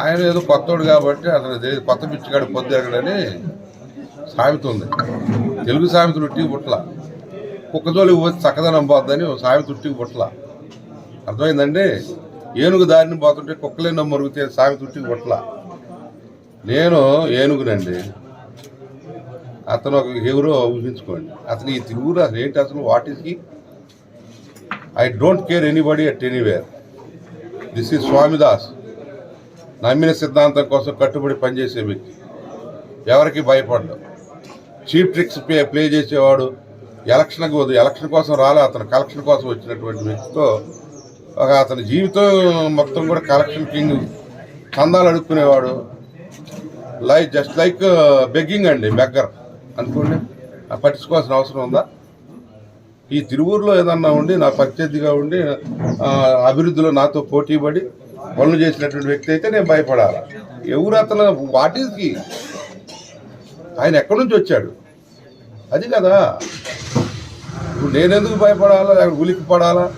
ఆయన ఏదో కొత్తోడు కాబట్టి అతను కొత్త పిచ్చిగాడు పొద్దు ఎరగడని సామెత ఉంది తెలుగు సామెతలు ఉట్టి పుట్ల కుక్కజోలికి పోతే చక్కదనం పోద్దని ఓ సామెత ఉట్టి పుట్ల అర్థమైందండి? ఏనుగు దారిని పోతుంటే కుక్కలేనో మరుగుతే సామెత ఉట్టి పుట్ల నేను ఏనుగునండి. అతను ఒక ఎవరో ఊహించుకోండి. అతను ఈ తిరుగురు అసలు ఏంటి అసలు? What is he I don't care anybody at anywhere this is Swamidas నమ్మిన సిద్ధాంతం కోసం కట్టుబడి పనిచేసే వ్యక్తి. ఎవరికి భయపడ్డు? చీప్ ట్రిక్స్ ప్లే ప్లే చేసేవాడు ఎలక్షన్కి వద్దు. ఎలక్షన్ కోసం రాలే అతను. కలెక్షన్ కోసం వచ్చినటువంటి వ్యక్తితో ఒక అతని జీవితం మొత్తం కూడా కలెక్షన్ కింగ్ చందాలు అడుక్కునేవాడు. లైక్ జస్ట్ లైక్ బెగ్గింగ్ అండి బెగ్గర్. అనుకోండి ఆ పట్టించుకోవాల్సిన అవసరం ఉందా? ఈ తిరువూరులో ఏదన్నా ఉండి నా ప్రత్యర్థిగా ఉండి అభివృద్ధిలో నాతో పోటీ పడి పనులు చేసినటువంటి వ్యక్తి అయితే నేను భయపడాలి. ఎవరు అతను? వాట్కి ఆయన ఎక్కడి నుంచి వచ్చాడు? అది కదా. ఇప్పుడు నేనెందుకు భయపడాలా? లేకపోతే ఉలికి పడాలా?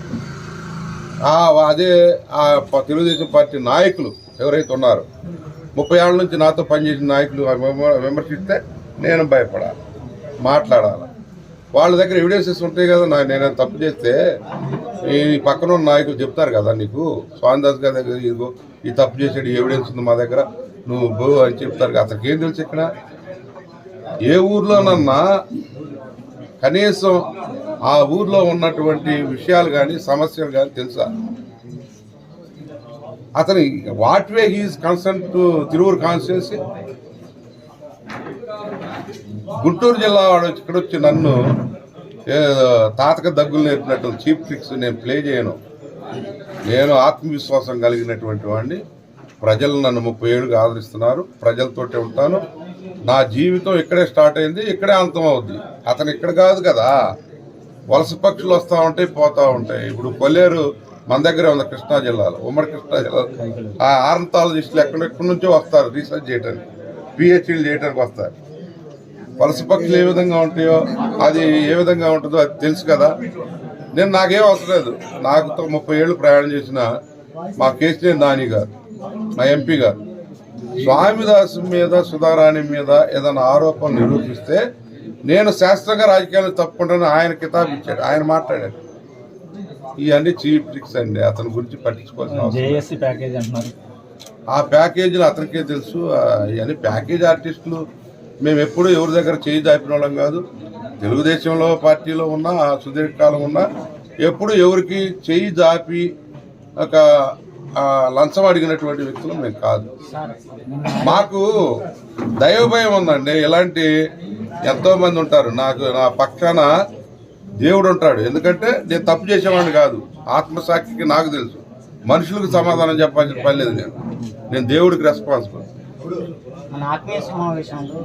అదే ఆ ప- తెలుగుదేశం పార్టీ నాయకులు ఎవరైతే ఉన్నారో ముప్పై ఏళ్ళ నుంచి నాతో పనిచేసిన నాయకులు విమర్శిస్తే నేను భయపడాలి మాట్లాడాలి. వాళ్ళ దగ్గర ఎవిడెన్సెస్ ఉంటాయి కదా నా నేను తప్పు చేస్తే ఈ పక్కన ఉన్న నాయకులు చెప్తారు కదా నీకు? స్వామిదాస్ గారి దగ్గర ఇదిగో ఈ తప్పు చేసాడు ఎవిడెన్స్ ఉంది మా దగ్గర. నువ్వు బో అని చెప్తారు. అతనికి ఏం తెలుసు ఇక్కడ? ఏ ఊర్లోనన్నా కనీసం ఆ ఊర్లో ఉన్నటువంటి విషయాలు కానీ సమస్యలు కానీ తెలుసా? అతని what way he's concern to Tiruvuru constituency Guntur జిల్లా వాడు ఇక్కడ వచ్చి నన్ను తాతక దగ్గులు నేర్పినట్టు చీప్ ట్రిక్స్ నేను ప్లే చేయను. నేను ఆత్మవిశ్వాసం కలిగినటువంటి వాడిని ప్రజలు నన్ను ముప్పై ఏళ్ళుగా ఆదరిస్తున్నారు. ప్రజలతోటే ఉంటాను. నా జీవితం ఇక్కడే స్టార్ట్ అయింది. ఇక్కడే అంతం అవుద్ది. అతను ఇక్కడ కాదు కదా. వలస పక్షులు వస్తూ ఉంటాయి పోతూ ఉంటాయి. ఇప్పుడు కొల్లేరు మన దగ్గరే ఉంది కృష్ణా జిల్లాలో ఉమ్మడి కృష్ణా జిల్లాలో. ఆ ఆర్నటాలజిస్టులు ఎక్కడెక్కడి నుంచో వస్తారు రీసెర్చ్ చేయడానికి పిహెచ్డీలు చేయడానికి వస్తారు. వలస పక్షులు ఏ విధంగా ఉంటాయో అది ఏ విధంగా ఉంటుందో అది తెలుసు కదా. నేను నాకేం అవసరం లేదు. నాకు తో ముప్పై ఏళ్ళు ప్రయాణం చేసిన మా కేసీఆర్ నాని గారు మా ఎంపీ గారు. స్వామిదాస్ మీద సుధారాణి మీద ఏదైనా ఆరోపణ నిరూపిస్తే నేను శాస్త్రంగా రాజకీయాలు తప్పుకుంటానని ఆయన కితాబ్ ఇచ్చాడు. ఆయన మాట్లాడాడు. ఇవన్నీ చీప్ ట్రిక్స్ అండి. అతని గురించి పట్టించుకోవాల్సిన ఆ ప్యాకేజీలు అతనికే తెలుసు. ఇవన్నీ ప్యాకేజ్ ఆర్టిస్టులు. మేము ఎప్పుడూ ఎవరి దగ్గర చేయి దాపిన వాళ్ళం కాదు. తెలుగుదేశంలో పార్టీలో ఉన్నా సుదీర్ఘకాలం ఉన్నా ఎప్పుడు ఎవరికి చేయి దాపి ఒక లంచం అడిగినటువంటి వ్యక్తులు మేము కాదు. మాకు దైవభయం ఉందండి. ఇలాంటి ఎంతో మంది ఉంటారు. నాకు నా పక్కన దేవుడు ఉంటాడు. ఎందుకంటే నేను తప్పు చేసేవాడిని కాదు. ఆత్మసాక్షికి నాకు తెలుసు. మనుషులకు సమాధానం చెప్పాల్సిన పని లేదు నేను. నేను దేవుడికి రెస్పాన్సిబుల్ మన ఆత్మీయ సమావేశంలో